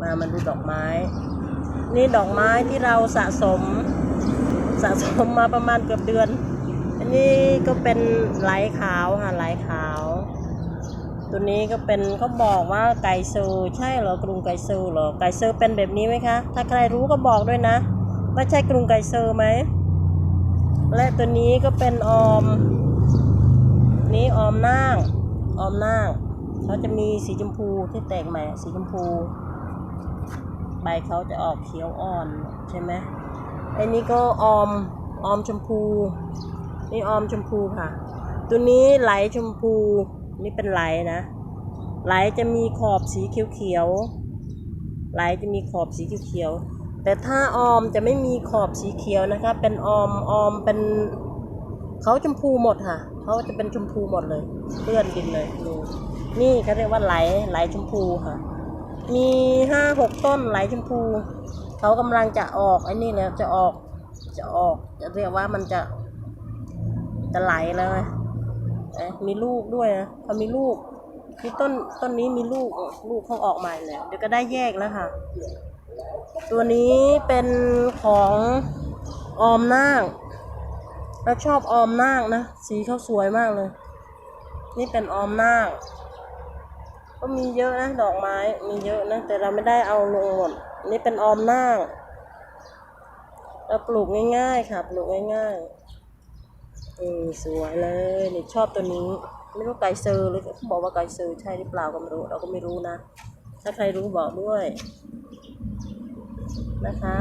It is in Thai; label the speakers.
Speaker 1: มามาดูดอกไม้ นี่ดอกไม้ที่เราสะสมสะสมมาประมาณเกือบเดือน อันนี้ก็เป็นไหลขาวค่ะไหลขาว ตัวนี้ก็เป็นเขาบอกว่าไก่ซูใช่เหรอกรุงไก่ซูเหรอไก่ซูเป็นแบบนี้ไหมคะ ถ้าใครรู้ก็บอกด้วยนะว่าใช่กรุงไก่ซูไหมและตัวนี้ก็เป็นออม นี้ออมนางออมนางเขาจะมีสีชมพูที่แตกใหม่สีชมพู ใบเขาจะออกเขียวอ่อนใช่ไหมไอ้นี่ก็ออมออมชมพู นี่ออมชมพูค่ะ ตัวนี้ไหลชมพูนี่เป็นไหลนะ ไหลจะมีขอบสีเขียวๆไหลจะมีขอบสีเขียวๆแต่ถ้าออมจะไม่มีขอบสีเขียวนะคะ เป็นออมออมเป็นเขาชมพูหมดค่ะเขาจะเป็นชมพูหมดเลยเปื้อนดินเลยดูนี่เขาเรียกว่าไหลไหลชมพูค่ะ มีห้าหกต้นไหลชมพู เขากำลังจะออกไอ้นี่แล้วจะออก จะออกจะเรียกว่ามันจะ จะไหลแล้วไงมีลูกด้วยนะเขามีลูกที่ต้นต้นนี้มีลูกลูกเขาออกมาแล้ว เดี๋ยวก็ได้แยกแล้วค่ะ ตัวนี้เป็นของออมนาคเราชอบออมนาคนะ สีเขาสวยมากเลย นี่เป็นออมนาค ก็มีเยอะนะดอกไม้มีเยอะนะแต่เราไม่ได้เอาลงหมด นี่เป็นออมนาคเราปลูกง่ายๆค่ะ ปลูกง่ายๆเอืมสวยเลยนี่ชอบตัวนี้ ไม่รู้ไก่เซอร์หรือเขาบอกว่าไก่เซอร์ใช่หรือเปล่าก็ไม่รู้เราก็ไม่รู้นะ ถ้าใครรู้บอกด้วย นะคะ